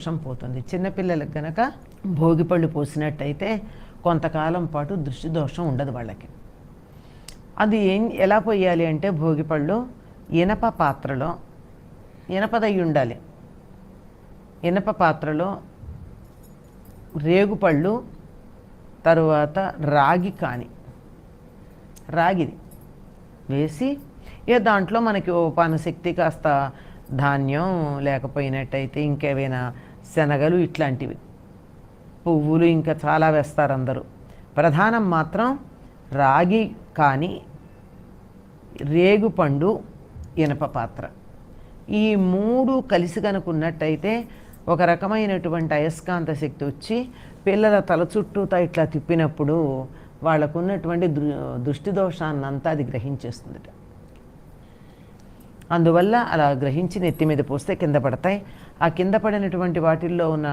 దోషం పోతుంది. చిన్నపిల్లలకు గనక భోగిపళ్ళు పోసినట్టయితే కొంతకాలం పాటు దృష్టి దోషం ఉండదు వాళ్ళకి. అది ఏం ఎలా పోయాలి అంటే భోగిపళ్ళు ఇనప పాత్రలో ఇనపదై ఉండాలి. ఇనప పాత్రలో రేగుపళ్ళు తరువాత రాగి కాని రాగిది వేసి ఏ దాంట్లో మనకి ఓ శక్తి కాస్త ధాన్యం లేకపోయినట్టయితే ఇంకేవైనా శనగలు ఇట్లాంటివి. పువ్వులు ఇంకా చాలా వేస్తారు అందరూ. ప్రధానం మాత్రం రాగి కానీ రేగుపండు ఇనప పాత్ర. ఈ మూడు కలిసి కనుకున్నట్టయితే ఒక రకమైనటువంటి అయస్కాంత శక్తి వచ్చి పిల్లల తల చుట్టూతా ఇట్లా తిప్పినప్పుడు వాళ్ళకున్నటువంటి దృ దృష్టి దోషాన్నంతా అది గ్రహించేస్తుందట. అందువల్ల అలా గ్రహించి నెత్తి మీద పోస్తే కింద పడతాయి. ఆ కింద పడినటువంటి వాటిల్లో ఉన్న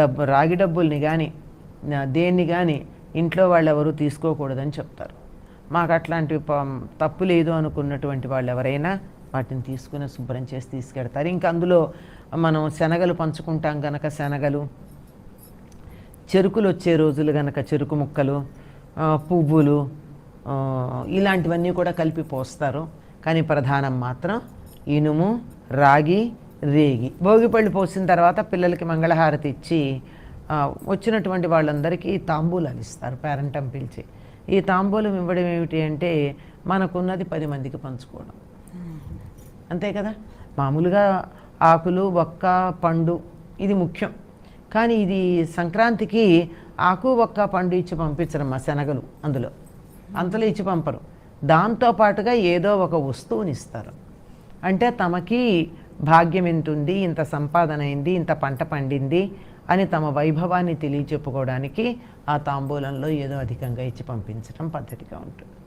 డబ్బు రాగి డబ్బుల్ని కానీ దేన్ని కానీ ఇంట్లో వాళ్ళు ఎవరు తీసుకోకూడదని చెప్తారు. మాకు అట్లాంటి తప్పు లేదు అనుకున్నటువంటి వాళ్ళు ఎవరైనా వాటిని తీసుకుని శుభ్రం చేసి తీసుకెడతారు. ఇంకా అందులో మనం శనగలు పంచుకుంటాం గనక శనగలు చెరుకులు వచ్చే రోజులు గనక చెరుకు ముక్కలు పువ్వులు ఇలాంటివన్నీ కూడా కలిపి పోస్తారు. కానీ ప్రధానం మాత్రం ఇనుము రాగి రేగి. భోగిపళ్ళు పోసిన తర్వాత పిల్లలకి మంగళహారతి ఇచ్చి వచ్చినటువంటి వాళ్ళందరికీ తాంబూలాలు ఇస్తారు పేరెంటం పిలిచి. ఈ తాంబూలం ఇవ్వడం ఏమిటి అంటే మనకున్నది పది మందికి పంచుకోవడం. అంతే కదా? మామూలుగా ఆకులు బొక్క పండు ఇది ముఖ్యం. కానీ ఇది సంక్రాంతికి ఆకు బొక్క పండు ఇచ్చి పంపించరు మా శనగలు అందులో. అంతలో ఇచ్చి పంపరు. దాంతో పాటుగా ఏదో ఒక వస్తువుని ఇస్తారు. అంటే తమకి భాగ్యం ఎంత ఉంది ఇంత సంపాదన అయింది ఇంత పంట పండింది అని తమ వైభవాన్ని తెలియచెప్పుకోవడానికి ఆ తాంబూలంలో ఏదో అధికంగా ఇచ్చి పంపించడం పద్ధతిగా ఉంటుంది.